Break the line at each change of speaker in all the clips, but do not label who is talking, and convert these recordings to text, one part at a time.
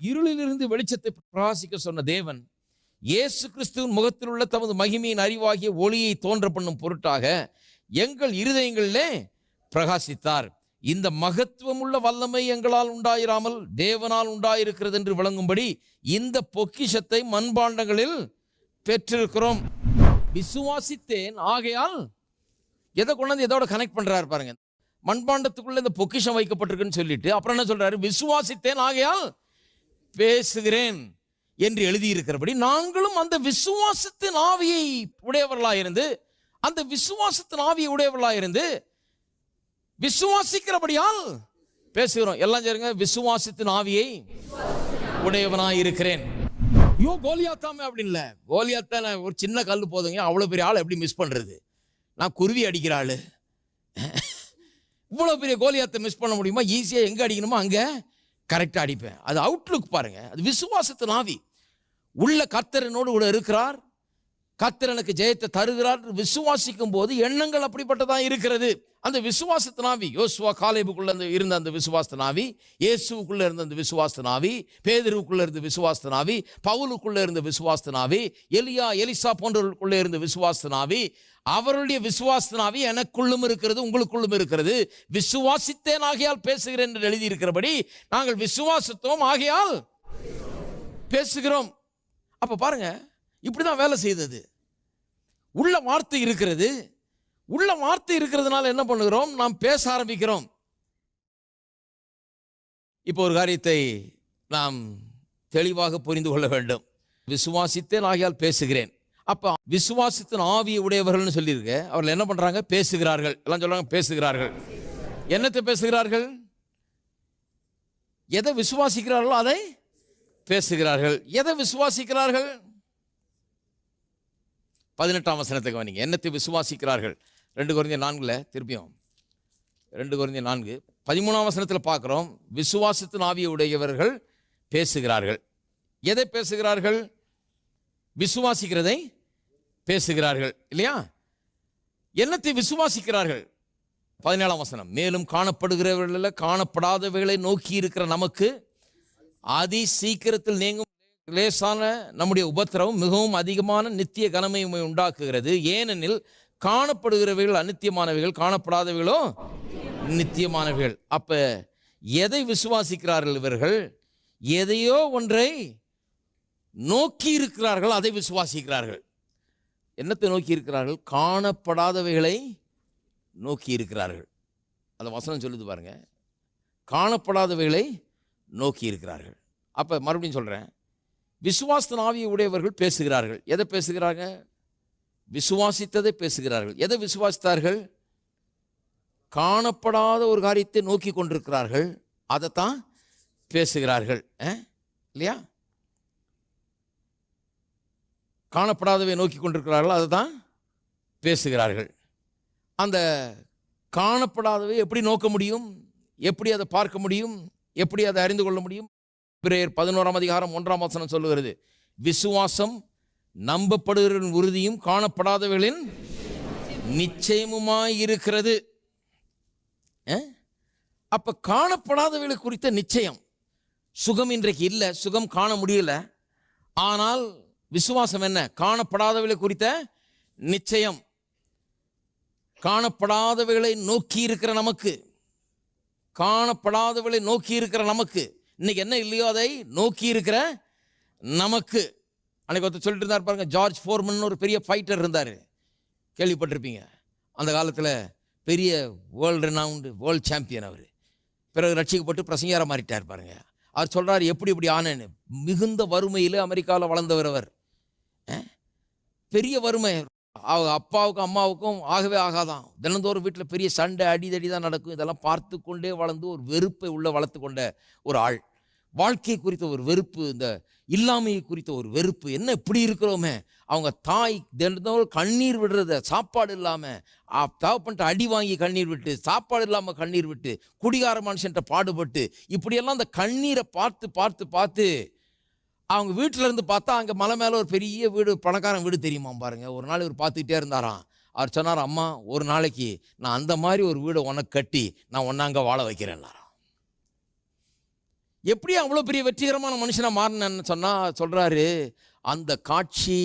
இருளிலிருந்து வெளிச்சத்தை பிரகாசிக்க சொன்ன தேவன் இயேசு கிறிஸ்துவின் முகத்தில் உள்ள தமது மகிமையின் அறிவாகிய ஒளியை தோன்ற பண்ணும் பொருட்டாக எங்கள் இருதயங்களிலே பிரகாசித்தார். இந்த மகத்துவமுள்ள வல்லமை எங்களால் உண்டாயிராமல் தேவனால் உண்டாயிருக்கிறது என்று விளங்கும்படி இந்த பொக்கிஷத்தை மண்பாண்டங்களில் பெற்றிருக்கிறோம். விசுவாசித்தேன் ஆகையால் எதை கொண்டாந்து எதோட கனெக்ட் பண்ணுறாரு பாருங்க. மண்பாண்டத்துக்குள்ள இந்த பொக்கிஷம் வைக்கப்பட்டிருக்குன்னு சொல்லிட்டு அப்புறம் என்ன சொல்றாரு? விசுவாசித்தேன் ஆகையால் பேசுகிறேன் என்று எழுதியிருக்கிறபடி நாங்களும் அந்த விசுவாசத்தின் ஆவியை உடையவர்களாயிருந்து அந்த விசுவாசத்தின் ஆவியை உடையவர்களாயிருந்து விசுவாசிக்கிறபடியால் பேசுகிறோம். எல்லாம் சரிங்க விசுவாசத்தின் ஆவியை உடையவனாய் இருக்கிறேன் ஐயோ கோலியாத்தாமே அப்படின்னு இல்லை. கோலியாத்தான ஒரு சின்ன கல் போதுங்க அவ்வளோ பெரிய ஆள் எப்படி மிஸ் பண்ணுறது நான் குருவி அடிக்கிற ஆள். இவ்வளோ பெரிய கோலியாத்தை மிஸ் பண்ண முடியுமா? ஈஸியாக எங்கே அடிக்கணுமோ அங்கே. கரெக்டாக அடிப்பேன். அது அவுட்லுக் பாருங்கள் அது விசுவாசத்தின் ஆவி. உள்ள கர்த்தரனோடு கூட இருக்கிறார். கத்தர் எனக்கு ஜெயத்தை தருகிறார் விசுவாசிக்கும் போது எண்ணங்கள் அப்படிப்பட்டதாக இருக்கிறது. அந்த விசுவாசத்தின் யோசுவா காலேபுக்குள்ள இருந்த அந்த விசுவாசத்தின் ஆவி இருந்த அந்த விசுவாசத்தின் ஆவி பேதருவுக்குள்ள இருந்த விசுவாசத்தின் பவுலுக்குள்ள இருந்த விசுவாசத்தின் எலியா எலிசா போன்றவர்களுக்குள்ளே இருந்த விசுவாசத்தின் அவருடைய விசுவாசத்தின் எனக்குள்ளும் இருக்கிறது உங்களுக்குள்ளும் இருக்கிறது. விசுவாசித்தேன் ஆகையால் பேசுகிறேன் என்று எழுதியிருக்கிறபடி நாங்கள் விசுவாசித்தோம் ஆகையால் பேசுகிறோம். அப்போ பாருங்கள் இப்படி தான் வேலை செய்தது. உள்ள வார்த்தை இருக்கிறது. உள்ள வார்த்தை இருக்கிறதுனால என்ன பண்ணுகிறோம்? நாம் பேச ஆரம்பிக்கிறோம். இப்போ ஒரு காரியத்தை நாம் தெளிவாக புரிந்து கொள்ள வேண்டும். விசுவாசித்தேன் ஆகியால் பேசுகிறேன். அப்போ விசுவாசித்தின் ஆவியை உடையவர்கள்னு சொல்லியிருக்க. அவர்கள் என்ன பண்ணுறாங்க பேசுகிறார்கள். எல்லாம் சொல்கிறாங்க பேசுகிறார்கள். என்னத்தை பேசுகிறார்கள்? எதை விசுவாசிக்கிறார்களோ அதை பேசுகிறார்கள். எதை விசுவாசிக்கிறார்கள்? பதினெட்டாம் வசனத்தை கவனிங்க. என்னத்தை விசுவாசிக்கிறார்கள்? ரெண்டு குறைந்த நான்கில் திருப்பியும். ரெண்டு குறைந்த நான்கு. பதிமூணாம் வசனத்தில் பார்க்குறோம். விசுவாசத்தின் ஆவியை உடையவர்கள் பேசுகிறார்கள். எதை பேசுகிறார்கள்? விசுவாசிக்கிறதை பேசுகிறார்கள். இல்லையா? என்னத்தை விசுவாசிக்கிறார்கள்? பதினேழாம் வசனம். மேலும் காணப்படுகிறவர்களில் காணப்படாதவைகளை நோக்கி இருக்கிற நமக்கு அதி சீக்கிரத்தில் நீங்கும் லேசான நம்முடைய உபத்திரவம் மிகவும் அதிகமான நித்திய கனமையுமை உண்டாக்குகிறது. ஏனெனில் காணப்படுகிறவைகள் அநித்தியமானவைகள் காணப்படாதவைகளோ நித்தியமானவைகள். அப்போ எதை விசுவாசிக்கிறார்கள் இவர்கள்? எதையோ ஒன்றை நோக்கி இருக்கிறார்கள் அதை விசுவாசிக்கிறார்கள். என்னத்தை நோக்கி இருக்கிறார்கள்? காணப்படாதவைகளை நோக்கி இருக்கிறார்கள். அந்த வசனம் சொல்லுது பாருங்கள் காணப்படாதவைகளை நோக்கி இருக்கிறார்கள். அப்போ மறுபடியும் சொல்கிறேன் விசுவாசத்தின் ஆவியை உடையவர்கள் பேசுகிறார்கள். எதை பேசுகிறாங்க? விசுவாசித்ததை பேசுகிறார்கள். எதை விசுவாசித்தார்கள்? காணப்படாத ஒரு காரியத்தை நோக்கி கொண்டிருக்கிறார்கள். அதைத்தான் பேசுகிறார்கள். இல்லையா? காணப்படாதவை நோக்கி கொண்டிருக்கிறார்கள். அதை தான் பேசுகிறார்கள். அந்த காணப்படாதவை எப்படி நோக்க முடியும்? எப்படி அதை பார்க்க முடியும்? எப்படி அதை அறிந்து கொள்ள முடியும்? பிரேயர் பதினோராம் அதிகாரம் ஒன்றாம் வசனம் சொல்லுகிறது. விசுவாசம் நம்பப்படுகிறவரின் உறுதியும் காணப்படாதவர்களின் நிச்சயமுமாய் இருக்கிறது. அப்போ அப்ப காணப்படாதவர்களை குறித்த நிச்சயம். சுகம் இன்றைக்கு இல்லை சுகம் காண முடியல. ஆனால் விசுவாசம் என்ன? காணப்படாதவர்களை குறித்த நிச்சயம். காணப்படாதவைகளை நோக்கி இருக்கிற நமக்கு. காணப்படாதவளை நோக்கி இருக்கிற நமக்கு. இன்னைக்கு என்ன இல்லையோ அதை நோக்கி இருக்கிற நமக்கு. அன்னைக்கு ஒருத்தர் சொல்லிட்டு இருந்தார் பாருங்க ஜார்ஜ் ஃபோர்மன் ஒரு பெரிய ஃபைட்டர் இருந்தார். கேள்விப்பட்டிருப்பீங்க. அந்த காலத்தில் பெரிய வேர்ல்டு ரெனவுண்டு வேர்ல்டு சாம்பியன் அவர். பிறகு ரட்சிக்கப்பட்டு பிரசங்கார மாறிட்டார் பாருங்க. அவர் சொல்கிறார் எப்படி இப்படி ஆனேன்னு. மிகுந்த வறுமையில் அமெரிக்காவில் வளர்ந்தவர் அவர். பெரிய வறுமை. அவங்க அப்பாவுக்கும் அம்மாவுக்கும் ஆகவே ஆகாதான். தினந்தோறும் வீட்டில் பெரிய சண்டை அடிதடி தான் நடக்கும். இதெல்லாம் பார்த்து கொண்டே வளர்ந்து ஒரு வெறுப்பை உள்ளே வளர்த்து கொண்ட ஒரு ஆள். வாழ்க்கை குறித்த ஒரு வெறுப்பு இந்த இல்லாமையை குறித்த ஒரு வெறுப்பு. என்ன இப்படி இருக்கிறோமே? அவங்க தாய் தினந்தோறும் கண்ணீர் விடுறத சாப்பாடு இல்லாமல் தகப்பன்ட்டு அடி வாங்கி கண்ணீர் விட்டு சாப்பாடு இல்லாமல் கண்ணீர் விட்டு குடிகார மனுஷன்ட்ட பாடுபட்டு இப்படியெல்லாம் அந்த கண்ணீரை பார்த்து பார்த்து பார்த்து அவங்க வீட்டில் இருந்து பார்த்தா அங்கே மலை மேலே ஒரு பெரிய வீடு பணக்காரன் வீடு தெரியுமா பாருங்க. ஒரு நாள் இவர் பார்த்துக்கிட்டே இருந்தாராம். அவர் சொன்னார் அம்மா ஒரு நாளைக்கு நான் அந்த மாதிரி ஒரு வீடை உனக்கு கட்டி நான் ஒன்னாங்க வாழ வைக்கிறேன்னாராம். எப்படி அவ்வளோ பெரிய வெற்றிகரமான மனுஷனாக மாறினேன்னு சொன்னால் சொல்கிறாரு அந்த காட்சி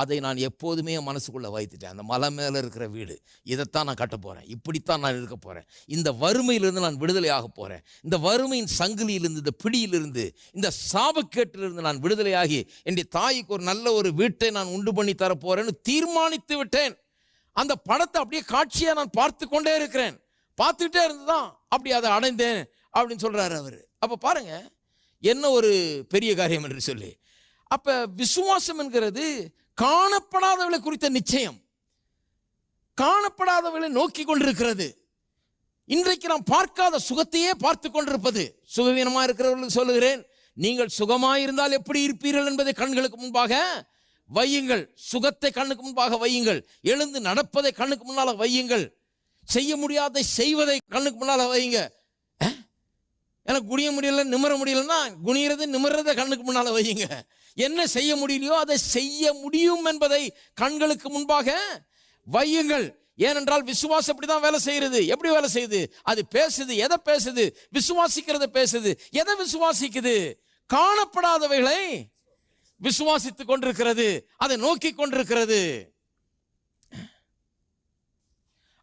அதை நான் எப்போதுமே மனசுக்குள்ளே வைத்துட்டேன். அந்த மலை மேலே இருக்கிற வீடு இதைத்தான் நான் கட்ட போகிறேன் இப்படித்தான் நான் இருக்க போகிறேன் இந்த வறுமையிலிருந்து நான் விடுதலையாக போகிறேன் இந்த வறுமையின் சங்கிலியிலிருந்து இந்த பிடியிலிருந்து இந்த சாபக்கேட்டிலிருந்து நான் விடுதலையாகி என்னுடைய தாய்க்கு ஒரு நல்ல ஒரு வீட்டை நான் உண்டு பண்ணி தரப்போறேன்னு தீர்மானித்து விட்டேன். அந்த படத்தை அப்படியே காட்சியாக நான் பார்த்து கொண்டே இருக்கிறேன். பார்த்துக்கிட்டே இருந்துதான் அப்படி அதை அடைந்தேன். அப்படின்னு சொல்கிறாரு அவர். அப்போ பாருங்க என்ன ஒரு பெரிய காரியம் என்று சொல்லி. அப்போ விசுவாசம் என்கிறது காணப்படாதவளை குறித்த நிச்சயம். காணப்படாதவளை நோக்கி கொண்டிருக்கிறது. இன்றைக்கு நாம் பார்க்காத சுகத்தையே பார்த்து கொண்டிருப்பது. சுகவீனமாக இருக்கிறவர்களுக்கு சொல்லுகிறேன் நீங்கள் சுகமாயிருந்தால் எப்படி இருப்பீர்கள் என்பதை கண்களுக்கு முன்பாக வையுங்கள். சுகத்தை கண்ணுக்கு முன்பாக வையுங்கள். எழுந்து நடப்பதை கண்ணுக்கு முன்னால வையுங்கள். செய்ய முடியாததை செய்வதை கண்ணுக்கு முன்னால வையுங்க. எனக்கு குனிய முடியல நிமிர முடியலன்னா குனியறது நிமிர்றத கண்ணுக்கு முன்னால் வையுங்க. என்ன செய்ய முடியலையோ அதை செய்ய முடியும் என்பதை கண்களுக்கு முன்பாக வையுங்கள். ஏனென்றால் விசுவாசம் அப்படிதான் வேலை செய்யறது. எப்படி வேலை செய்யுது? அது பேசுது. எதை பேசுது? விசுவாசிக்கிறத பேசுது. எதை விசுவாசிக்குது? காணப்படாதவைகளை விசுவாசித்துக் கொண்டிருக்கிறது. அதை நோக்கி கொண்டிருக்கிறது.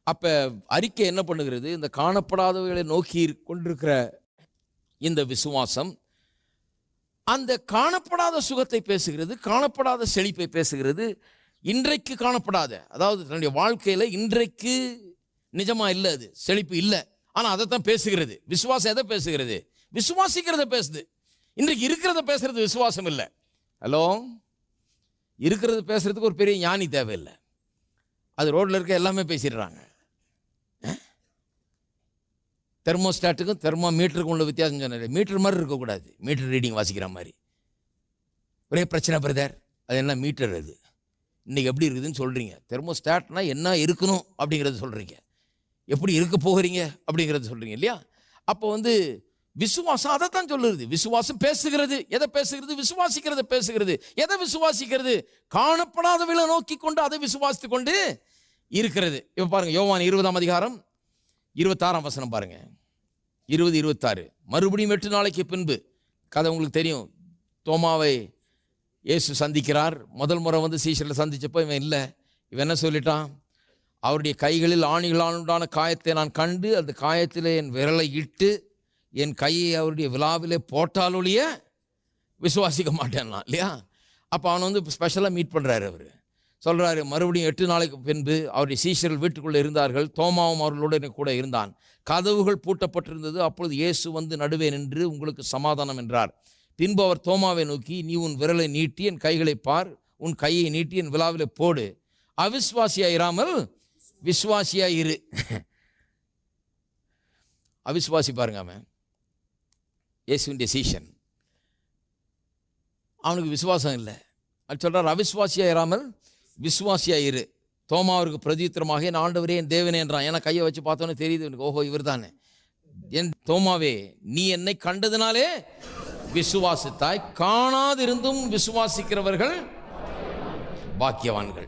அப்ப அறிக்கை என்ன பண்ணுகிறது? இந்த காணப்படாதவைகளை நோக்கி கொண்டிருக்கிற இந்த விசுவாசம். அந்த காணப்படாத சுகத்தை பேசுகிறது காணப்படாத செழிப்பை பேசுகிறது இன்றைக்கு காணப்படாத அதாவது தன்னுடைய வாழ்க்கையில் இன்றைக்கு நிஜமாக இல்லை அது செழிப்பு இல்லை. ஆனா அதைத்தான் பேசுகிறது. விசுவாசம் எதை பேசுகிறது? விசுவாசிக்கிறத பேசுது. இன்றைக்கு இருக்கிறத பேசுறது விசுவாசம் இல்லை. ஹலோ? இருக்கிறது பேசுறதுக்கு ஒரு பெரிய ஞானி தேவையில்லை. அது ரோட்டில் இருக்க எல்லாமே பேசிடுறாங்க. தெர்மோஸ்டாட்டுக்கும் தெர்மோ மீட்டருக்கும் உள்ள வித்தியாசம் சொன்னார். மீட்டர் மாதிரி இருக்கக்கூடாது. மீட்டர் ரீடிங் வாசிக்கிற மாதிரி. ஒரே பிரச்சனை பிரதர் அது என்ன மீட்டர் அது? இன்றைக்கி எப்படி இருக்குதுன்னு சொல்கிறீங்க தெர்மோஸ்டாட்னா என்ன இருக்கணும் அப்படிங்கிறத சொல்கிறீங்க எப்படி இருக்க போகிறீங்க அப்படிங்கிறத சொல்கிறீங்க இல்லையா? அப்போ வந்து விசுவாசம் அதை தான் சொல்லுறது விசுவாசம் பேசுகிறது. எதை பேசுகிறது? விசுவாசிக்கிறத பேசுகிறது. எதை விசுவாசிக்கிறது? காணப்படாதவளை நோக்கி கொண்டு அதை விசுவாசித்து கொண்டு இருக்கிறது. இப்போ பாருங்கள் யோவான் இருபதாம் அதிகாரம் இருபத்தாறாம் வசனம் பாருங்க. இருபது இருபத்தாறு. மறுபடியும் எட்டு நாளைக்கு பின்பு கதை உங்களுக்கு தெரியும். தோமாவை இயேசு சந்திக்கிறார். முதல் முறை வந்து சீசரில் சந்தித்தப்போ இவன் இல்லை. இவன் என்ன சொல்லிட்டான்? அவருடைய கைகளில் ஆணிகளானுண்டான காயத்தை நான் கண்டு அந்த காயத்தில் என் விரலை இட்டு என் கையை அவருடைய விழாவிலே போட்டாலொழிய விசுவாசிக்க மாட்டேன்லாம் இல்லையா? அப்போ அவனை வந்து ஸ்பெஷலாக மீட் பண்ணுறாரு அவர். சொல்கிறாரு மறுபடியும் எட்டு நாளைக்கு பின்பு அவருடைய சீஷர்கள் வீட்டுக்குள்ளே இருந்தார்கள். தோமாவும் அவர்களுடன் கூட இருந்தான். கதவுகள் பூட்டப்பட்டிருந்தது. அப்பொழுது இயேசு வந்து நடுவே நின்று உங்களுக்கு சமாதானம் என்றார். பின்பு அவர் தோமாவை நோக்கி நீ உன் விரலை நீட்டி என் கைகளை பார். உன் கையை நீட்டி என் விழாவிலே போடு. அவிஸ்வாசியா இராமல் விஸ்வாசியாக இரு. அவிஸ்வாசி பாருங்க அவன். இயேசுவிൻ്റെ சீஷன். அவனுக்கு விசுவாசம் இல்லை. அது சொல்கிறார் அவிஸ்வாசியா இராமல் விசுவாசியா இரு தோமாவிற்கு பிரதித்திரமாக என் ஆண்டவரே என் தேவனே என்றான். ஏன்னா கையை வச்சு பார்த்தோன்னே தெரியுது எனக்கு ஓஹோ இவர் தானே என் தோமாவே நீ என்னை கண்டதுனாலே விசுவாசித்தாய். காணாதிருந்தும் விசுவாசிக்கிறவர்கள் பாக்கியவான்கள்.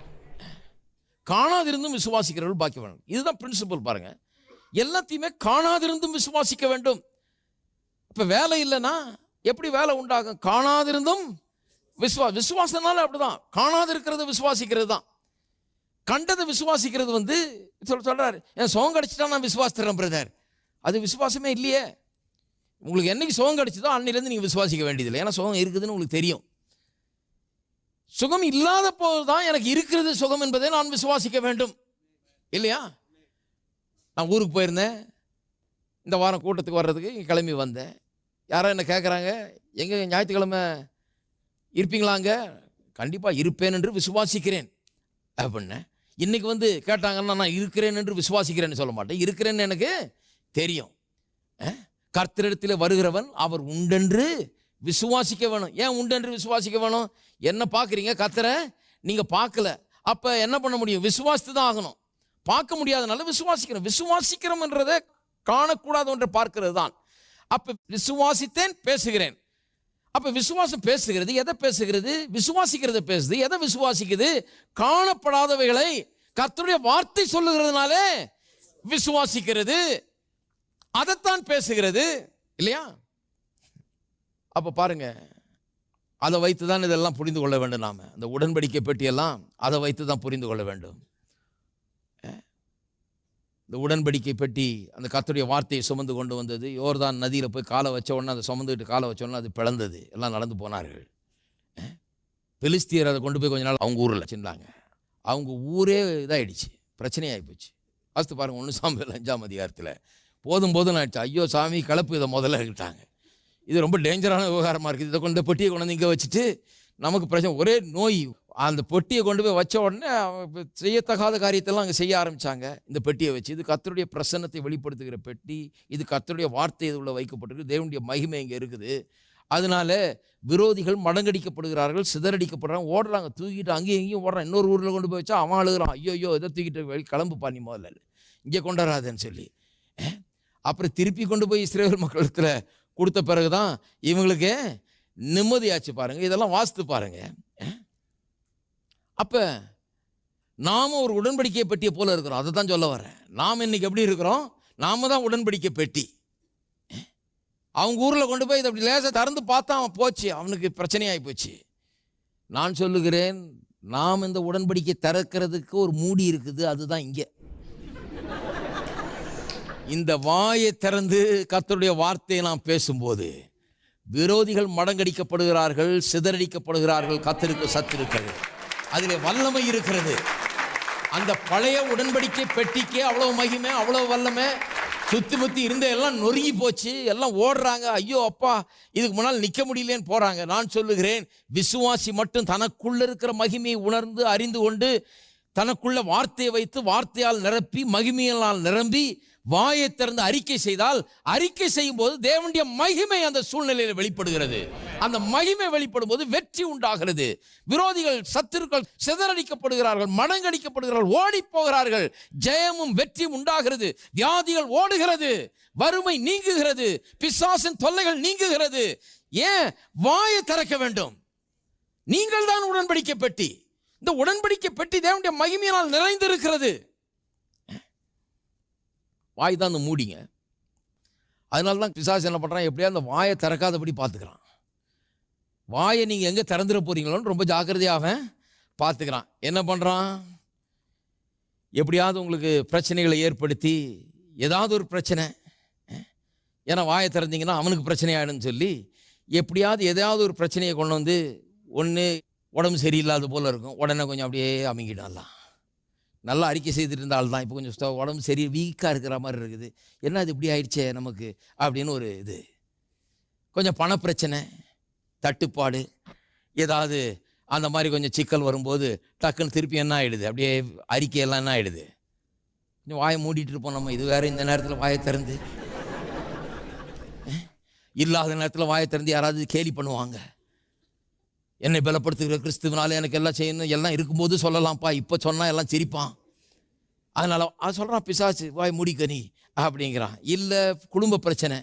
காணாதிருந்தும் விசுவாசிக்கிறவர்கள் பாக்கியவான்கள். இதுதான் பிரின்சிபல் பாருங்க. எல்லாத்தையுமே காணாதிருந்தும் விசுவாசிக்க வேண்டும். இப்போ வேலை இல்லைன்னா எப்படி வேலை உண்டாகும்? காணாதிருந்தும் விசுவா விசுவாசனால அப்படிதான். காணாதிருக்கிறது விசுவாசிக்கிறது தான் கண்டதை விசுவாசிக்கிறது வந்து சொல் சொல்றாரு என் சோகம் கிடைச்சிட்டா நான் விசுவாசித்துறேன் பிரதர் அது விசுவாசமே இல்லையே. உங்களுக்கு என்னைக்கு சோகம் கிடைச்சதோ அன்னிலேருந்து நீங்கள் விசுவாசிக்க வேண்டியதில்லை. ஏன்னா சோகம் இருக்குதுன்னு உங்களுக்கு தெரியும். சுகம் இல்லாத போது தான் எனக்கு இருக்கிறது சுகம் என்பதை நான் விசுவாசிக்க வேண்டும். இல்லையா? நான் ஊருக்கு போயிருந்தேன். இந்த வாரம் கூட்டத்துக்கு வர்றதுக்கு இங்கே கிளம்பி வந்தேன். யாரோ என்ன கேட்குறாங்க எங்கே ஞாயிற்றுக்கிழமை இருப்பீங்களாங்க? கண்டிப்பாக இருப்பேன் என்று விசுவாசிக்கிறேன். அப்படின்ன இன்றைக்கி வந்து கேட்டாங்கன்னா நான் இருக்கிறேன் என்று விசுவாசிக்கிறேன்னு சொல்ல மாட்டேன். இருக்கிறேன்னு எனக்கு தெரியும். கர்த்தரிடத்தில் வருகிறவன் அவர் உண்டென்று விசுவாசிக்க வேணும். ஏன் உண்டென்று விசுவாசிக்க வேணும்? என்ன பார்க்குறீங்க கர்த்தரை? நீங்கள் பார்க்கல. அப்போ என்ன பண்ண முடியும்? விசுவாசித்து தான் ஆகணும். பார்க்க முடியாதனால விசுவாசிக்கிறோம். விசுவாசிக்கிறோம்ன்றதை காணக்கூடாது ஒன்றை பார்க்கிறது தான் அப்போ விசுவாசித்தேன் பேசுகிறேன். அப்ப விசுவாசம் பேசுகிறது எதை பேசுகிறது? விசுவாசிக்கிறத பேசுது. எதை விசுவாசிக்குது? காணப்படாதவைகளை கர்த்தருடைய வார்த்தை சொல்லுகிறதுனாலே விசுவாசிக்கிறது. அதைத்தான் பேசுகிறது. இல்லையா? அப்போ பாருங்க அதை வைத்து தான் இதெல்லாம் புரிந்து கொள்ள வேண்டும் நாம். அந்த உடன்படிக்கை பெட்டியெல்லாம் அதை வைத்து தான் புரிந்து கொள்ள வேண்டும். இந்த உடன்படிக்கை பெட்டி அந்த கத்துடைய வார்த்தையை சுமந்து கொண்டு வந்தது. யோர்தான் நதியில் போய் காலை வச்ச உடனே அதை சுமந்துக்கிட்டு காலை வச்ச உடனே அது பிளந்தது. எல்லாம் நடந்து போனார்கள். பெலிஸ்தியர் அதை கொண்டு போய் கொஞ்ச நாள் அவங்க ஊரில் வச்சுருந்தாங்க. அவங்க ஊரே இதாகிடுச்சு பிரச்சனையாகி போச்சு. ஃபஸ்ட்டு பாருங்கள் ஒன்று சாம்பல் அஞ்சாம் அதிகாரத்தில். போதும் போதும் ஆயிடுச்சு. ஐயோ சாமி கலப்பு இதை முதல்ல இருக்கிட்டாங்க இது ரொம்ப டேஞ்சரான விவகாரமாக இருக்குது இதை கொண்டு பெட்டியை கொண்டு வந்து இங்கே வச்சுட்டு நமக்கு பிரச்சனை. ஒரே நோய் அந்த பெட்டியை கொண்டு போய் வச்ச உடனே செய்யத்தகாத காரியத்தெல்லாம் அங்கே செய்ய ஆரம்பித்தாங்க இந்த பெட்டியை வச்சு இது கத்தருடைய பிரசன்னத்தை வெளிப்படுத்துகிற பெட்டி இது கத்தருடைய வார்த்தை இது உள்ள வைக்கப்பட்டிருக்கு. தேவனுடைய மகிமை இங்கே இருக்குது. அதனால விரோதிகள் மடங்கடிக்கப்படுகிறார்கள் சிதறடிக்கப்படுறாங்க ஓடுறாங்க தூக்கிட்டு அங்கேயும் இங்கேயும் ஓடுறான் இன்னொரு ஊரில் கொண்டு போய் வச்சா அவன் அழுகிறான். ஐயோ ஐயோ இதை தூக்கிட்டு வெளி கிளம்பு பண்ணி முதல்ல. இங்கே கொண்டாடாதேன்னு சொல்லி. அப்புறம் திருப்பி கொண்டு போய் இஸ்ரேல் மக்களத்தில் கொடுத்த பிறகு தான் இவங்களுக்கு நிம்மதியாச்சு பாருங்கள் இதெல்லாம் வாஸ்து பாருங்கள் அப்போ நாம ஒரு உடன்படிக்கை பெட்டியை போல இருக்கிறோம். அதை தான் சொல்ல வரேன் நாம் இன்னைக்கு எப்படி இருக்கிறோம்? நாம தான் உடன்படிக்கை பெட்டி. அவங்க ஊரில் கொண்டு போய் இதை அப்படி லேசாக திறந்து பார்த்தா அவன் போச்சு. அவனுக்கு பிரச்சனையாகி போச்சு. நான் சொல்லுகிறேன் நாம் இந்த உடன்படிக்கை திறக்கிறதுக்கு ஒரு மூடி இருக்குது. அதுதான் இங்கே. இந்த வாயை திறந்து கத்தருடைய வார்த்தையை நாம் பேசும்போது விரோதிகள் மடங்கடிக்கப்படுகிறார்கள் சிதறடிக்கப்படுகிறார்கள் கத்தருக்கு சத்திருக்கிறது அதிலே வல்லமை இருக்கிறது. அந்த பழைய உடன்படிக்கை பெட்டிக்கு அவ்வளவு மகிமை அவ்வளவு வல்லமை. சுத்தி முத்தி இருந்த எல்லாம் நொறுங்கி போச்சு. எல்லாம் ஓடுறாங்க. ஐயோ அப்பா இதுக்கு முன்னால் நிற்க முடியலேன்னு போறாங்க. நான் சொல்லுகிறேன் விசுவாசி மட்டும் தனக்குள்ள இருக்கிற மகிமையை உணர்ந்து அறிந்து கொண்டு தனக்குள்ள வார்த்தையை வைத்து வார்த்தையால் நிரப்பி மகிமையினால் நிரம்பி வாயை திறந்து அறிக்கை செய்தால் அறிக்கை செய்யும் போது தேவனுடைய மகிமை அந்த சூழ்நிலையில் வெளிப்படுகிறது. அந்த மகிமை வெளிப்படும் போது வெற்றி உண்டாகிறது. விரோதிகள் சத்துருக்கள் சிதறடிக்கப்படுகிறார்கள் மடங்கடிக்கப்படுகிறார்கள் ஓடி போகிறார்கள் ஜெயமும் வெற்றியும் உண்டாகிறது. வியாதிகள் ஓடுகிறது. வறுமை நீங்குகிறது. பிசாசின் தொல்லைகள் நீங்குகிறது. ஏன்? வாயை திறக்க வேண்டும். நீங்கள் தான் உடன்படிக்கை பெட்டி இந்த உடன்படிக்கை பெட்டி தேவனுடைய மகிமையினால் நிறைந்திருக்கிறது. வாய் தான் அந்த மூடிங்க. அதனால தான் பிசாசு என்ன பண்ணுறான் எப்படியா அந்த வாயை திறக்காதபடி பார்த்துக்கிறான். வாயை நீங்கள் எங்கே திறந்துட போறீங்களோன்னு ரொம்ப ஜாக்கிரதையாக அவன் பார்த்துக்கிறான். என்ன பண்ணுறான் எப்படியாவது உங்களுக்கு பிரச்சனைகளை ஏற்படுத்தி ஏதாவது ஒரு பிரச்சனை ஏன்னா வாயை திறந்தீங்கன்னா அவனுக்கு பிரச்சனை ஆகிடும்னு சொல்லி எப்படியாவது எதாவது ஒரு பிரச்சனையை கொண்டு வந்து ஒன்று உடம்பு சரியில்லாத போல் இருக்கும். உடனே கொஞ்சம் அப்படியே அமைங்கிடலாம் நல்லா அறிக்கை செய்துட்டு இருந்த தான் இப்போ கொஞ்சம் உடம்பு சரி வீக்காக இருக்கிற மாதிரி இருக்குது. என்ன அது இப்படி ஆயிடுச்சே நமக்கு? அப்படின்னு ஒரு இது. கொஞ்சம் பணப்பிரச்சனை தட்டுப்பாடு ஏதாவது அந்த மாதிரி கொஞ்சம் சிக்கல் வரும்போது டக்குன்னு திருப்பி என்ன ஆகிடுது அப்படியே அறிக்கையெல்லாம் என்ன ஆகிடுது கொஞ்சம் வாயை மூடிட்டு இருப்போம் நம்ம. இது வேறு இந்த நேரத்தில் வாயை திறந்து. இல்லாத நேரத்தில் வாயை திறந்து யாராவது கேலி பண்ணுவாங்க. என்னை பலப்படுத்துகிற கிறிஸ்துவனால எனக்கு எல்லாம் செய்யணும் எல்லாம் இருக்கும்போது சொல்லலாம்ப்பா. இப்போ சொன்னால் எல்லாம் சிரிப்பான். அதனால் அது சொல்கிறான் பிசாசு வாய் முடிக்கணி அப்படிங்கிறான். இல்லை குடும்ப பிரச்சனை.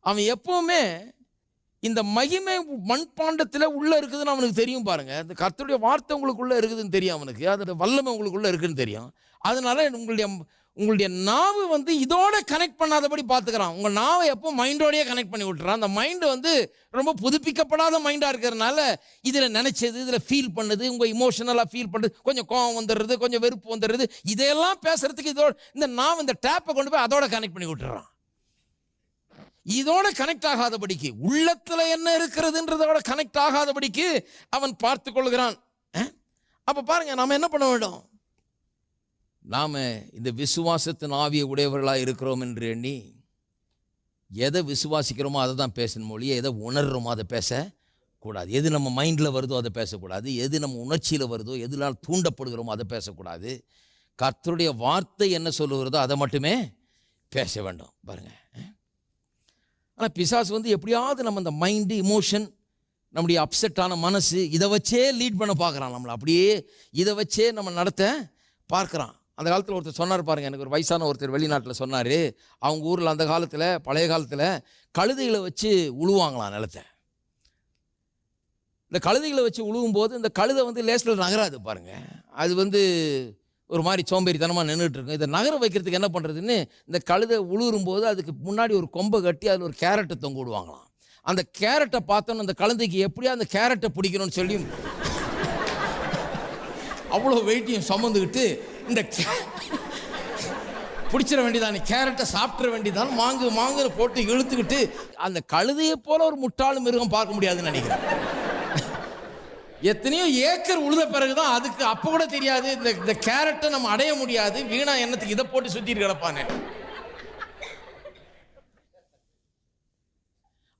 அவன் எப்போவுமே இந்த மகிமை மண்பாண்டத்தில் உள்ளே இருக்குதுன்னு அவனுக்கு தெரியும் பாருங்கள் இந்த கர்த்தருடைய வார்த்தை உங்களுக்குள்ளே இருக்குதுன்னு தெரியும் அவனுக்கு. அதோட வல்லமை உங்களுக்குள்ளே இருக்குதுன்னு தெரியும். அதனால உங்களுடைய உங்களுடைய நாவு வந்து இதோட கனெக்ட் பண்ணாதபடி பார்த்துக்கிறான் உங்கள் நாவை எப்போ மைண்டோடையே கனெக்ட் பண்ணி விட்டுறான். அந்த மைண்டு வந்து ரொம்ப புதுப்பிக்கப்படாத மைண்டாக இருக்கிறதுனால இதில் நினச்சது இதில் ஃபீல் பண்ணுது உங்கள் இமோஷனலாக ஃபீல் பண்ணுறது கொஞ்சம் கோவம் வந்துடுறது கொஞ்சம் வெறுப்பு வந்துடுறது இதையெல்லாம் பேசுகிறதுக்கு இதோட இந்த நாவு இந்த டேப்பை கொண்டு போய் அதோட கனெக்ட் பண்ணி விட்டுறான். இதோட கனெக்ட் ஆகாதபடிக்கு உள்ளத்தில் என்ன இருக்கிறதுன்றதோட கனெக்ட் ஆகாதபடிக்கு அவன் பார்த்து கொள்கிறான். அப்போ பாருங்கள் பாருங்க என்ன பண்ண வேண்டும்? நாம் இந்த விசுவாசத்தின் ஆவிய உடையவர்களாக இருக்கிறோம் என்று எண்ணி எதை விசுவாசிக்கிறோமோ அதை தான் பேசணும் மொழியை எதை உணர்றோமோ அதை பேச கூடாது எது நம்ம மைண்டில் வருதோ அதை பேசக்கூடாது. எது நம்ம உணர்ச்சியில் வருதோ எதுனால் தூண்டப்படுகிறோமோ அதை பேசக்கூடாது. கர்த்தருடைய வார்த்தை என்ன சொல்லுகிறதோ அதை மட்டுமே பேச வேண்டும். பாருங்கள் ஆனால் பிசாஸ் வந்து எப்படியாவது நம்ம இந்த மைண்டு இமோஷன் நம்முடைய அப்செட்டான மனசு இதை வச்சே லீட் பண்ண பார்க்குறான் நம்மளை. அப்படியே இதை வச்சே நம்ம நடத்த பார்க்குறான். அந்த காலத்தில் ஒருத்தர் சொன்னார் பாருங்க எனக்கு ஒரு வயசான ஒருத்தர் வெளிநாட்டில் சொன்னார். அவங்க ஊரில் அந்த காலத்தில் பழைய காலத்தில் கழுதைகளை வச்சு உழுவாங்களாம் நிலத்தை. இந்த கழுதைகளை வச்சு உழுவும் போது இந்த கழுதை வந்து லேசில் நகராது பாருங்கள் அது வந்து ஒரு மாதிரி சோம்பேறித்தனமாக நின்றுட்டு இருக்கும். இதை நகர வைக்கிறதுக்கு என்ன பண்ணுறதுன்னு இந்த கழுதை உழுறும் போது அதுக்கு முன்னாடி ஒரு கொம்பை கட்டி அதில் ஒரு கேரட்டை தொங்க விடுவாங்களாம். அந்த கேரட்டை பார்த்தோன்னு அந்த கழுதைக்கு எப்படியா அந்த கேரட்டை பிடிக்கணும்னு சொல்லி அவ்வளோ வெயிட்டையும் சுமந்துக்கிட்டு இந்த கே- பிடிச்சிட வேண்டியதான்? கேரட்டை சாப்பிட்ற வேண்டியதான். மாங்கு மாங்குன்னு போட்டு இழுத்துக்கிட்டு அந்த கழுதையை போல ஒரு முட்டாள் மிருகம் பார்க்க முடியாதுன்னு நினைக்கிறேன். எத்தனையோ ஏக்கர் உழுத பிறகுதான் அதுக்கு அப்போ கூட தெரியாது. இந்த இந்த கேரட்டை நம்ம அடைய முடியாது. வீணா எண்ணத்துக்கு இதை போட்டு சுத்திட்டு கிடப்பானே.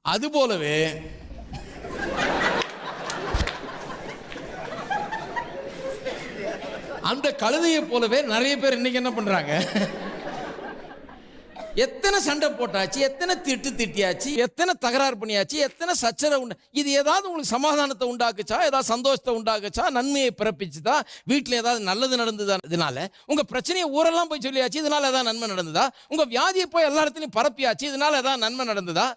அது அந்த கழுதையை போலவே நிறைய பேர் இன்னைக்கு என்ன பண்றாங்க? எத்தனை சண்டை போட்டாச்சு எத்தனை திட்டு திட்டியாச்சு எத்தனை தகராறு பண்ணியாச்சு எத்தனை சச்சரவு உண்டு இது ஏதாவது உங்களுக்கு சமாதானத்தை உண்டாக்குச்சா ஏதாவது சந்தோஷத்தை உண்டாக்குச்சா நன்மையை பிறப்பிச்சுதா வீட்டில் ஏதாவது நல்லது நடந்ததா இதனால உங்க பிரச்சனையை ஊரெல்லாம் போய் சொல்லியாச்சு இதனால ஏதாவது நன்மை நடந்ததா? உங்க வியாதியை போய் எல்லா இடத்துலையும் பரப்பியாச்சு இதனால ஏதாவது நன்மை நடந்ததா?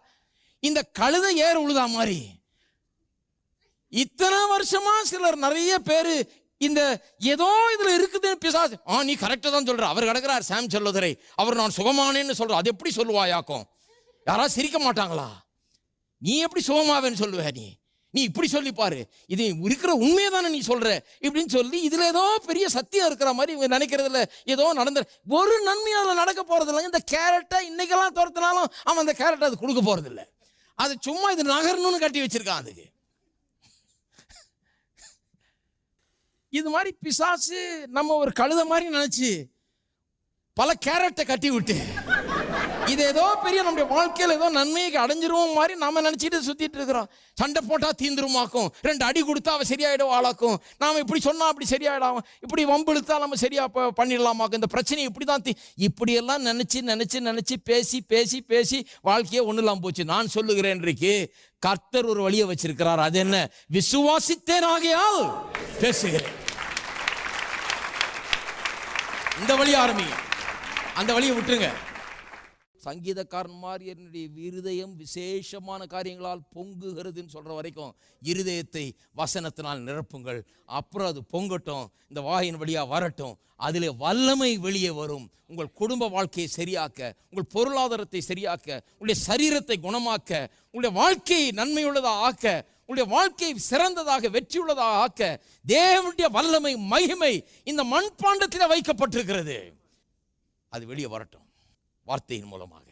இந்த கழுதை ஏர் உழுதா மாதிரி? இத்தனை வருஷமா சிலர் நிறைய பேர் இந்த ஏதோ இதுல இருக்குதுன்னு பிசாசு ஆ நீ கரெக்டா தான் சொல்ற. அவர் கிடக்கிறார் சாம் சொல்லுதரை அவர் நான் சுகமானேன்னு சொல்ற. அது எப்படி சொல்லுவாயாக்கும் யாராவது சிரிக்க மாட்டாங்களா? நீ எப்படி சுகமாவேன்னு சொல்லுவ நீ? நீ இப்படி சொல்லி பாரு. இது இருக்கிற உண்மையை தானே நீ சொல்ற. இப்படின்னு சொல்லி இதுல ஏதோ பெரிய சத்தியம் இருக்கிற மாதிரி இவங்க நினைக்கிறதுல ஏதோ நடந்த ஒரு நன்மையும் அதில் நடக்க போறது இல்லைங்க. இந்த கேரட்டை இன்னைக்கெல்லாம் துரத்தினாலும் அவன் அந்த கேரட்டை அது கொடுக்க போறது இல்லை அது சும்மா இது நகரணும்னு கட்டி வச்சிருக்கான் அதுக்கு. இது மாதிரி பிசாசு நம்ம ஒரு கழுத மாதிரி நினச்சி பல கேரட்டை கட்டி விட்டு. இது ஏதோ பெரிய நம்முடைய வாழ்க்கையில் ஏதோ நன்மையை அடைஞ்சிருவோம் மாதிரி நம்ம நினச்சிட்டு சுற்றிட்டு இருக்கிறோம். சண்டை போட்டால் தீந்துருமாக்கும். ரெண்டு அடி கொடுத்தா அவள் சரியாயிடும் ஆளாக்கும் நாம் இப்படி சொன்னால் அப்படி சரியாயிடும் இப்படி வம்பிழுத்தால் நம்ம சரியா பண்ணிடலாமாக்கும். இந்த பிரச்சனை இப்படி தான் தீ இப்படியெல்லாம் நினச்சி நினச்சி நினச்சி பேசி பேசி பேசி வாழ்க்கையே ஒன்றும் இல்லாமல் போச்சு. நான் சொல்லுகிறேன் இன்றைக்கு கர்த்தர் ஒரு வழியை வச்சிருக்கிறார். அது என்ன? விசுவாசித்தேன் ஆகையால் பேசுகிறேன். இந்த வழி ஆரம்பிங்க. அந்த வழியை விட்டுருங்க. சங்கீதக்காரன் மாதிரி என்னுடைய இருதயம் விசேஷமான காரியங்களால் பொங்குகிறதுன்னு சொல்ற வரைக்கும் இருதயத்தை வசனத்தினால் நிரப்புங்கள். அப்புறம் அது பொங்கட்டும் இந்த வாயின் வழியா வரட்டும். அதிலே வல்லமை வெளியே வரும். உங்கள் குடும்ப வாழ்க்கையை சரியாக்க உங்கள் பொருளாதாரத்தை சரியாக்க உங்களுடைய சரீரத்தை குணமாக்க உங்களுடைய வாழ்க்கையை நன்மையுள்ளதாக ஆக்க உங்களுடைய வாழ்க்கையை சிறந்ததாக வெற்றியுள்ளதாக ஆக்க தேவனுடைய வல்லமை மகிமை இந்த மண்பாண்டத்தில் வைக்கப்பட்டிருக்கிறது. அது வெளியே வரட்டும். வார்த்தையின் மூலமாக.